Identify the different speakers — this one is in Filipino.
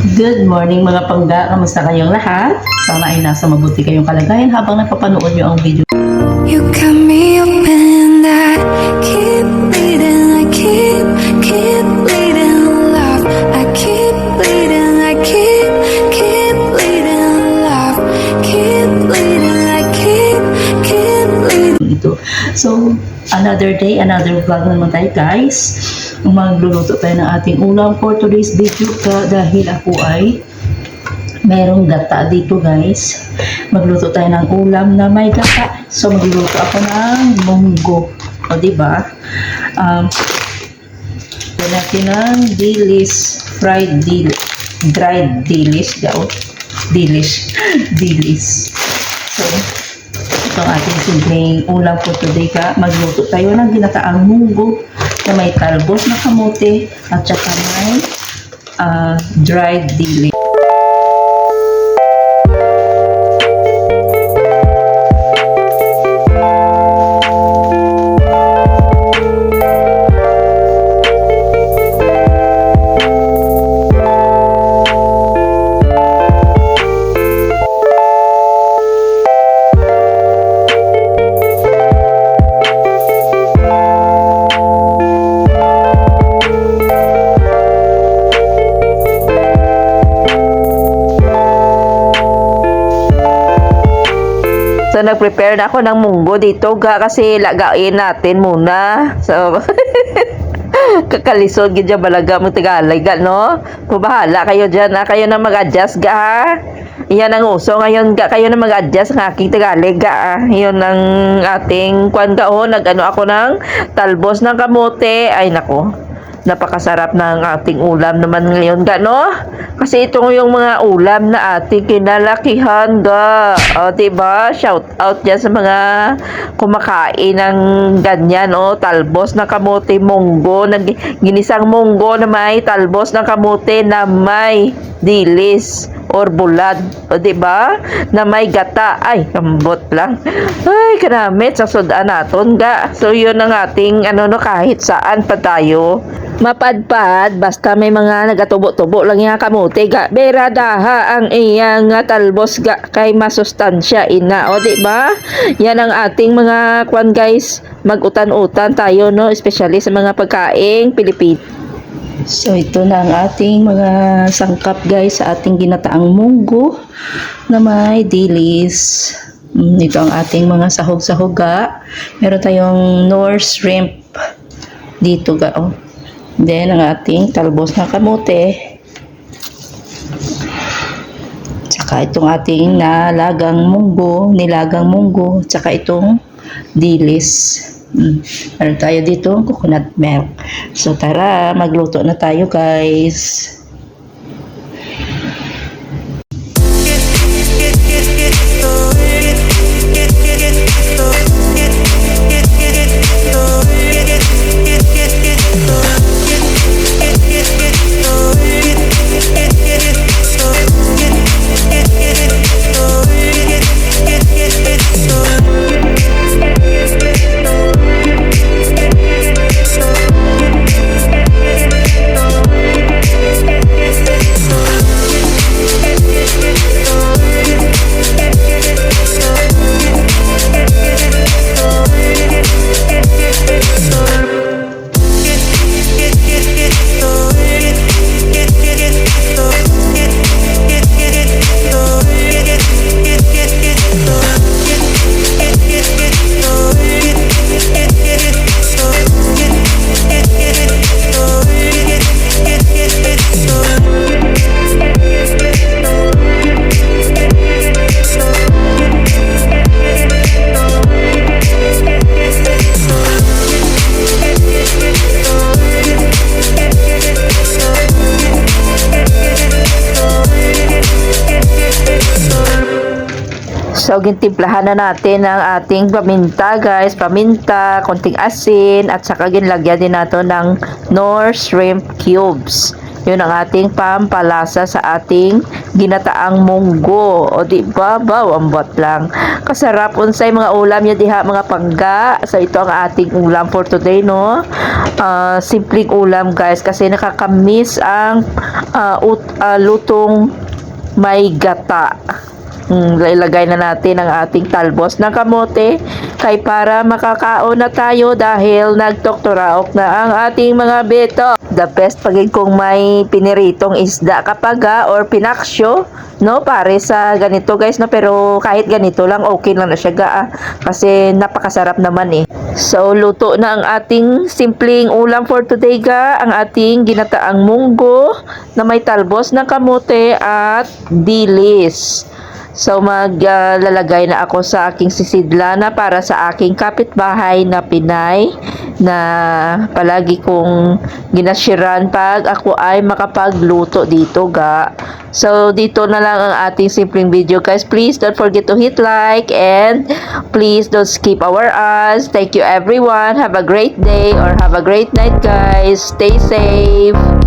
Speaker 1: Good morning mga pangga, kamusta kayong lahat? Sana ay nasa mabuti kayong kalagayan habang napapanood nyo ang video.
Speaker 2: You got me open, I keep bleeding, I keep, keep bleeding, love. I keep bleeding, I keep, keep bleeding, love. Keep bleeding, I keep, keep bleeding.
Speaker 1: ito. So, another day, another vlog naman tayo guys. Magluluto tayo ng ating ulam for today's video ka dahil ako ay merong gata dito guys. Magluto tayo ng ulam na may gata. So, magluluto ako ng munggo. O, diba? Um, natin ng dilis, fried dilis, dried dilis daw. Dilis. dilis. So, ito ang ating simpleng ulam for today ka. Magluto tayo ng ginataang munggo may talbos na kamote at saka may ah, dried dilis.
Speaker 3: So, nag-prepare na ako ng munggo dito ga kasi lagain natin muna. So, kakalisod gid balaga mo Tagalog ga, no? Pubahala kayo dyan ha. Kayo na mag-adjust ga ha. Iyan ang uso ngayon ga. Kayo na mag-adjust ng aking Tagalog ga ha. Iyon ang ating kwan ga oh. Nag-ano ako ng talbos ng kamote. Ay nako. Napakasarap ng ating ulam naman ngayon ga, no? Kasi itong yung mga ulam na ating kinalakihan ga. O, diba? Shout out dyan sa mga kumakain ng ganyan, o. Talbos na kamote munggo. Nag, ginisang munggo na may talbos ng kamote na may dilis or bulad. O, diba? Na may gata. Ay, kambot lang. Ay, kanamit sa sudan naton ga. So, yun ang ating, ano no, kahit saan pa tayo. Mapadpad, basta may mga nagatubo-tubo lang yung kamote ga. Beradaha ang iyang talbos ga kay masustansya ina. O, di ba? Yan ang ating mga kwan guys. Mag-utan-utan tayo, no? Especially sa mga pagkaing Pilipino.
Speaker 1: So, ito na ang ating mga sangkap guys sa ating ginataang munggo na may dilis. Mm, Ito ang ating mga sahog-sahog ga. Meron tayong North shrimp dito ga. Oh. Then, ang ating talbos na kamote. Tsaka itong ating nalagang munggo, nilagang munggo, tsaka itong dilis. Mm. Tayo dito, coconut milk. So tara, magluto na tayo guys.
Speaker 3: So, gintimplahan na natin ang ating paminta, guys. Paminta, konting asin, at saka ginlagyan din nato ng Nor Shrimp Cubes. Yun ang ating pampalasa sa ating ginataang munggo. O di ba? Baw, ambot lang. Kasarap unsay mga ulam niya diha mga pangga. So ito ang ating ulam for today no. Ah, simpleng ulam guys kasi nakakamiss ang ah, ut- ah, lutong may gata. Mm, ilagay na natin ang ating talbos ng kamote kay para makakaon na tayo dahil nagtoktoraok na ang ating mga beto. The best pagig kung may piniritong isda kapag or pinaksyo no pare sa ganito guys no pero kahit ganito lang okay lang na siya ga ah, kasi napakasarap naman eh. So luto na ang ating simpleng ulam for today ga ang ating ginataang munggo na may talbos ng kamote at dilis. So maglalagay na ako sa aking sisidlana para sa aking kapitbahay na Pinay na palagi kong ginasyiran pag ako ay makapagluto dito ga. So dito na lang ang ating simpleng video guys. Please don't forget to hit like and please don't skip our ads. Thank you everyone. Have a great day or have a great night guys. Stay safe.